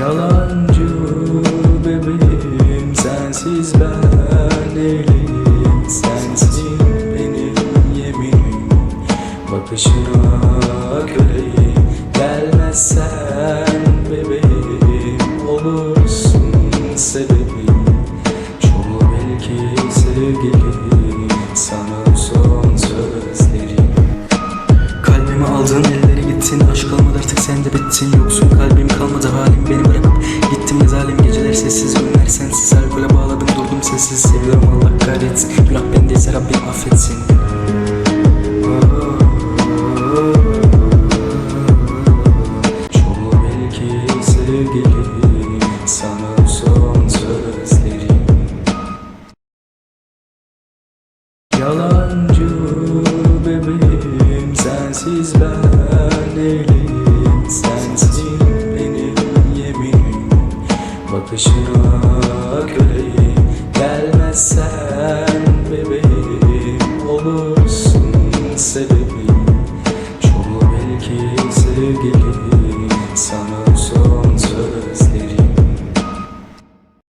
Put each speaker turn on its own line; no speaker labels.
Yalancı bebeğim sensiz ben neyleyim Sensin yeminim. Bakışına köleyim Gelmezsen bebeğim Olursun sebebim. Çoğu belki sevgilim Sana son sözlerim. Kalbimi aldın elleri gittin Aşk kalmadı artık sen de bittin. Yoksun kalbim kalmadı halim beni bırakıp Gittim. Mezalim geceler sessiz günler sensiz. Alkole bağladım durdum sessiz. Seviyorum Allah kahretsin. Günah bendeyse Rabbim affetsin. Çoğu belki sevgilim Sana Bakışına